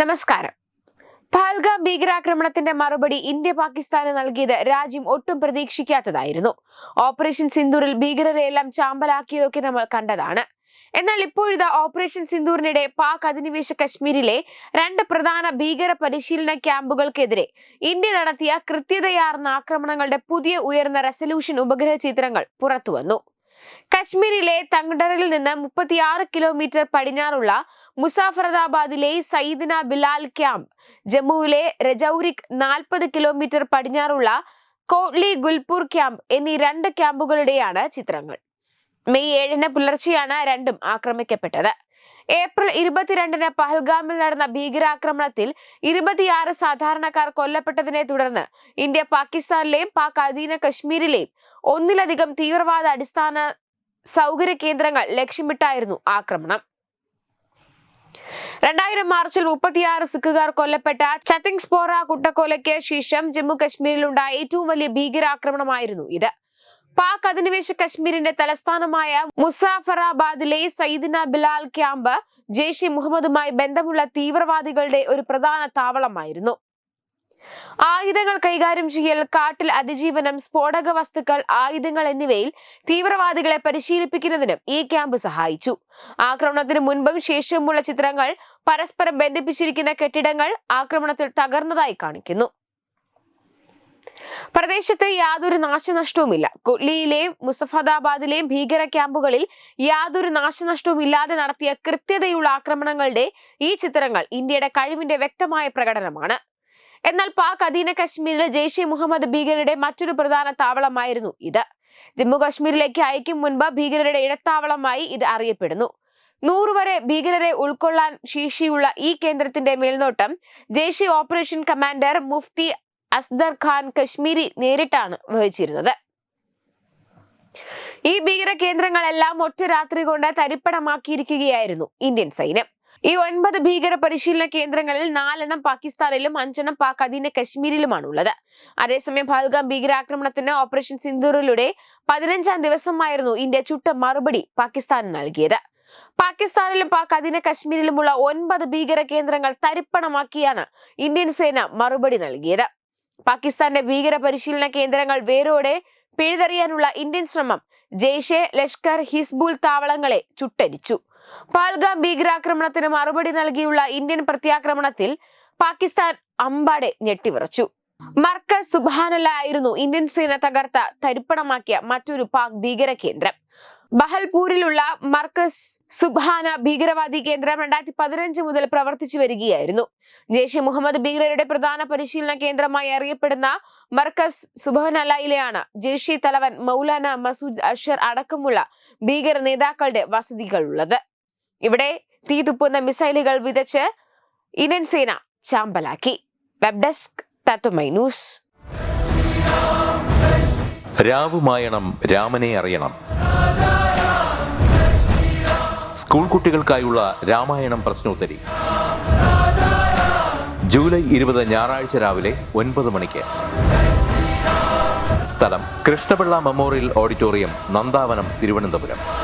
നമസ്കാരം. പഹൽഗാം ഭീകരാക്രമണത്തിന്റെ മറുപടി ഇന്ത്യ പാകിസ്ഥാന് നൽകിയത് രാജ്യം ഒട്ടും പ്രതീക്ഷിക്കാത്തതായിരുന്നു. ഓപ്പറേഷൻ സിന്ദൂറിൽ ഭീകരരെയെല്ലാം ചാമ്പലാക്കിയതൊക്കെ നമ്മൾ കണ്ടതാണ്. എന്നാൽ ഇപ്പോഴിതാ ഓപ്പറേഷൻ സിന്ദൂറിനിടെ പാക് അധിനിവേശ കശ്മീരിലെ രണ്ട് പ്രധാന ഭീകര പരിശീലന ക്യാമ്പുകൾക്കെതിരെ ഇന്ത്യ നടത്തിയ കൃത്യതയാർന്ന ആക്രമണങ്ങളുടെ പുതിയ ഉയർന്ന റെസല്യൂഷൻ ഉപഗ്രഹ ചിത്രങ്ങൾ പുറത്തുവന്നു. കശ്മീരിലെ തങ്ഡറിൽ നിന്ന് മുപ്പത്തിയാറ് കിലോമീറ്റർ പടിഞ്ഞാറുള്ള മുസാഫറദാബാദിലെ സയ്യിദിന ബിലാൽ ക്യാമ്പ് ജമ്മുവിലെ രജൌരിക് നാൽപ്പത് കിലോമീറ്റർ പടിഞ്ഞാറുള്ള കോട്ട്ലി ഗുൽപൂർ ക്യാമ്പ് എന്നീ രണ്ട് ക്യാമ്പുകളുടെയാണ് ചിത്രങ്ങൾ. മെയ് ഏഴിന് പുലർച്ചെയാണ് രണ്ടും ആക്രമിക്കപ്പെട്ടത്. ഏപ്രിൽ ഇരുപത്തിരണ്ടിന് പഹൽഗാമിൽ നടന്ന ഭീകരാക്രമണത്തിൽ ഇരുപത്തിയാറ് സാധാരണക്കാർ കൊല്ലപ്പെട്ടതിനെ തുടർന്ന് ഇന്ത്യ പാകിസ്ഥാനിലെയും പാക് അധീന കശ്മീരിലെയും ഒന്നിലധികം തീവ്രവാദ അടിസ്ഥാന സൗകര്യ കേന്ദ്രങ്ങൾ ലക്ഷ്യമിട്ടായിരുന്നു ആക്രമണം. രണ്ടായിരം മാർച്ചിൽ മുപ്പത്തിയാറ് സിഖുകാർ കൊല്ലപ്പെട്ട ചത്തിങ് സ്പോറ കുട്ടക്കൊലയ്ക്ക് ശേഷം ജമ്മു കശ്മീരിലുണ്ടായ ഏറ്റവും വലിയ ഭീകരാക്രമണമായിരുന്നു ഇത്. പാക് അധിനിവേശ കശ്മീരിന്റെ തലസ്ഥാനമായ മുസാഫറാബാദിലെ സൈദിന ബിലാൽ ക്യാമ്പ് ജെയ്ഷെ മുഹമ്മദുമായി ബന്ധമുള്ള തീവ്രവാദികളുടെ ഒരു പ്രധാന താവളമായിരുന്നു. ആയുധങ്ങൾ കൈകാര്യം ചെയ്യൽ കാട്ടിൽ അതിജീവനം സ്ഫോടക വസ്തുക്കൾ ആയുധങ്ങൾ എന്നിവയിൽ തീവ്രവാദികളെ പരിശീലിപ്പിക്കുന്നതിനും ഈ ക്യാമ്പ് സഹായിച്ചു. ആക്രമണത്തിന് മുൻപും ശേഷവുമുള്ള ചിത്രങ്ങൾ പരസ്പരം ബന്ധിപ്പിച്ചിരിക്കുന്ന കെട്ടിടങ്ങൾ ആക്രമണത്തിൽ തകർന്നതായി കാണിക്കുന്നു. പ്രദേശത്ത് യാതൊരു നാശനഷ്ടവുമില്ല. കൊല്ലിയിലെയും മുസഫദാബാദിലെയും ഭീകര ക്യാമ്പുകളിൽ യാതൊരു നാശനഷ്ടവും ഇല്ലാതെ നടത്തിയ കൃത്യതയുള്ള ആക്രമണങ്ങളുടെ ഈ ചിത്രങ്ങൾ ഇന്ത്യയുടെ കഴിവിന്റെ വ്യക്തമായ പ്രകടനമാണ്. എന്നാൽ പാക് അധീന കശ്മീരിലെ ജെയ്ഷെ മുഹമ്മദ് ഭീകരരുടെ മറ്റൊരു പ്രധാന താവളമായിരുന്നു ഇത്. ജമ്മു കശ്മീരിലേക്ക് അയക്കും മുൻപ് ഭീകരരുടെ ഇടത്താവളമായി ഇത് അറിയപ്പെടുന്നു. നൂറ് വരെ ഭീകരരെ ഉൾക്കൊള്ളാൻ ശേഷിയുള്ള ഈ കേന്ദ്രത്തിന്റെ മേൽനോട്ടം ജെയ്ഷെ ഓപ്പറേഷൻ കമാൻഡർ മുഫ്തി അസ്ദർ ഖാൻ കശ്മീരി നേരിട്ടാണ് വഹിച്ചിരുന്നത്. ഈ ഭീകര കേന്ദ്രങ്ങളെല്ലാം ഒറ്റ രാത്രി കൊണ്ട് തരിപ്പണമാക്കിയിരിക്കുകയായിരുന്നു ഇന്ത്യൻ സൈന്യം. ഈ ഒൻപത് ഭീകര പരിശീലന കേന്ദ്രങ്ങളിൽ നാലെണ്ണം പാകിസ്ഥാനിലും അഞ്ചെണ്ണം പാക് അധീന കശ്മീരിലുമാണ് ഉള്ളത് അതേസമയം പഹൽഗാം ഭീകരാക്രമണത്തിന് ഓപ്പറേഷൻ സിന്ദൂറിലൂടെ പതിനഞ്ചാം ദിവസമായിരുന്നു ഇന്ത്യ ചുട്ട മറുപടി പാകിസ്ഥാന് നൽകിയത്. പാകിസ്ഥാനിലും പാക് അധീന കശ്മീരിലുമുള്ള ഒൻപത് ഭീകര കേന്ദ്രങ്ങൾ തരിപ്പണമാക്കിയാണ് ഇന്ത്യൻ സേന മറുപടി നൽകിയത്. പാകിസ്ഥാന്റെ ഭീകര പരിശീലന കേന്ദ്രങ്ങൾ വേരോടെ പിഴുതെറിയാനുള്ള ഇന്ത്യൻ ശ്രമം ജെയ്ഷെ ലഷ്കർ ഹിസ്ബുൽ താവളങ്ങളെ ചുട്ടരിച്ചു പാൽഗാം ഭീകരാക്രമണത്തിന് മറുപടി നൽകിയുള്ള ഇന്ത്യൻ പ്രത്യാക്രമണത്തിൽ പാകിസ്ഥാൻ അമ്പാടെ ഞെട്ടിവിറച്ചു. മർക്കസ് സുബാനല്ല ആയിരുന്നു ഇന്ത്യൻ സേന തകർത്ത തരിപ്പണമാക്കിയ മറ്റൊരു പാക് ഭീകര കേന്ദ്രം. ബഹൽപൂരിലുള്ള മർക്കസ് സുബാന ഭീകരവാദി കേന്ദ്രം രണ്ടായിരത്തി പതിനഞ്ച് മുതൽ പ്രവർത്തിച്ചു വരികയായിരുന്നു. ജെയ്ഷെ മുഹമ്മദ് ഭീകരരുടെ പ്രധാന പരിശീലന കേന്ദ്രമായി അറിയപ്പെടുന്ന മർക്കസ് സുബാനലയിലെയാണ് ജെയ്ഷെ തലവൻ മൗലാന മസൂദ് അഷർ അടക്കമുള്ള ഭീകര നേതാക്കളുടെ വസതികളുള്ളത്. ഇവിടെ തീ തുപ്പുന്ന മിസൈലുകൾ വിതച്ച് ഇന്ത്യൻ സേന ചാമ്പലാക്കി. Web desk Tatvamayi news. രാവുമായണം രാമനെ അറിയണം. സ്കൂൾ കുട്ടികൾക്കായുള്ള രാമായണം പ്രശ്നോത്തരി. ജൂലൈ ഇരുപത് ഞായറാഴ്ച രാവിലെ ഒൻപത് മണിക്ക്. സ്ഥലം കൃഷ്ണപിള്ള മെമ്മോറിയൽ ഓഡിറ്റോറിയം നന്ദാവനം തിരുവനന്തപുരം.